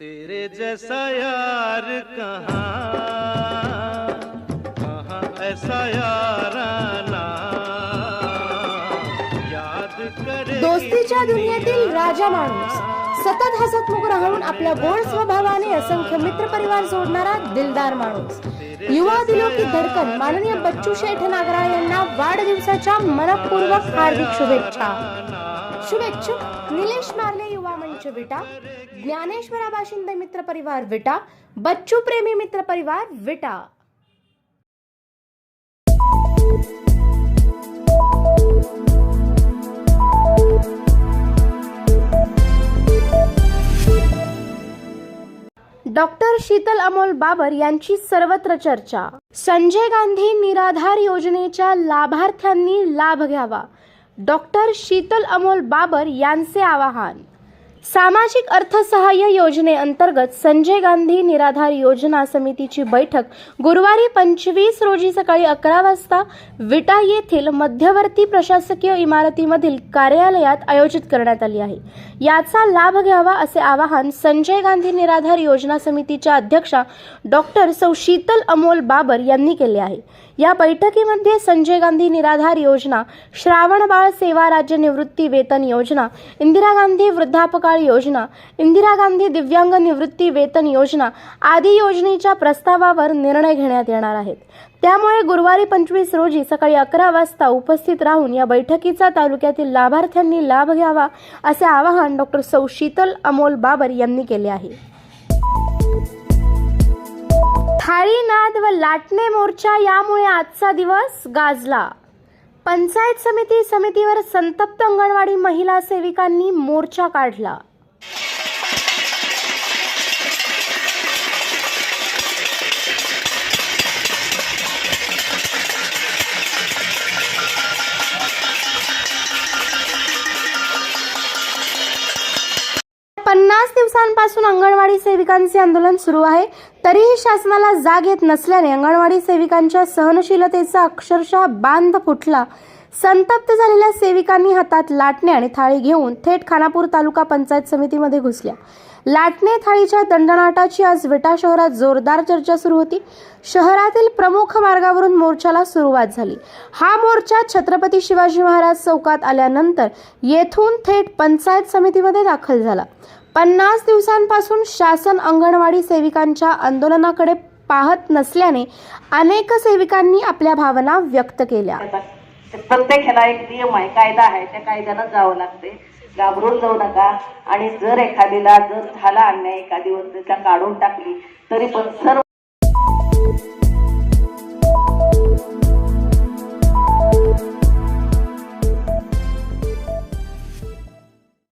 तेरे जैसा यार कहाँ? कहाँ ऐसा याराना याद करे दोस्तीच्या दुनियेतील राजा माणूस सतत हसतमुख राहून आपल्या गोड स्वभावाने असंख्य मित्र परिवार जोडणारा दिलदार माणूस. युवा दिलो की धडकन माननीय बच्चू शेठ नागराळ यांना वाढदिवसाच्या मनपूर्वक हार्दिक शुभेच्छा. शुभेच्छुक. निलेश मार्ले युवा मंच विटा. ज्ञानेश्वरा बाशिंदे मित्र परिवार विटा. बच्चू प्रेमी मित्र परिवार विटा. डॉक्टर शीतल अमोल बाबर यांची सर्वत्र चर्चा. संजय गांधी निराधार योजनेच्या लाभार्थ्यांनी लाभ घ्यावा. डॉक्टर शीतल अमोल बाबर यांचे आवाहन. सामाजिक अर्थसहाय्य योजनेअंतर्गत संजय गांधी निराधार योजना समितीची बैठक गुरुवारी पंचवीस रोजी सकाळी अकरा वाजता विटा येथील मध्यवर्ती प्रशासकीय इमारतीमधील कार्यालयात आयोजित करण्यात आली आहे. याचा लाभ घ्यावा असे आवाहन संजय गांधी निराधार योजना समितीच्या अध्यक्षा डॉक्टर सौ शीतल अमोल बाबर यांनी केले आहे. या बैठकीमध्ये संजय गांधी निराधार योजना श्रावण बाळ सेवा राज्य निवृत्ती वेतन योजना इंदिरा गांधी वृद्धापकाळ योजना इंदिरा गांधी दिव्यांग निवृत्ती वेतन योजना आदी योजनेच्या प्रस्तावावर निर्णय घेण्यात येणार आहेत. त्यामुळे गुरुवारी पंचवीस रोजी सकाळी अकरा वाजता उपस्थित राहून या बैठकीचा तालुक्यातील लाभार्थ्यांनी लाभ घ्यावा असे आवाहन डॉक्टर सौ शीतल अमोल बाबर यांनी केले आहे. थाळीनाद व लाटणे मोर्चा यामुळे आजचा दिवस गाजला. पंचायत समिती समितीवर संतप्त अंगणवाडी महिला सेविकांनी मोर्चा काढला. दिवसांपासून अंगणवाडी सेविकांचे आंदोलन सुरू आहे. तरीही शासनाला जाग येत नसल्याने अंगणवाडी सेविकांच्या सहनशीलतेचा अक्षरशः बांध फुटला. संतप्त झालेल्या सेविकांनी हातात लाटणे आणि थाळी घेऊन थेट खानापूर तालुका पंचायत समितीमध्ये घुसल्या. लाटणे थाळीच्या दंडनाटाची आज विटा शहरात जोरदार चर्चा सुरू होती. शहरातील प्रमुख मार्गावरून मोर्चाला सुरुवात झाली. हा मोर्चा छत्रपती शिवाजी महाराज चौकात आल्यानंतर येथून थेट पंचायत समितीमध्ये दाखल झाला. पन्नास दिवसांपासून शासन अंगणवाडी सेविकांच्या आंदोलनाकडे पाहत नसल्याने अनेक सेविकांनी आपल्या भावना व्यक्त केल्या. प्रत्येक ह्याला एक नियम आहे कायदा आहे त्या कायद्यानं जावं लागते. घाबरून जाऊ नका. आणि जर एखादीला जर झाला अन्याय एखादी वस्तूचा काढून टाकली तरी पण सर्व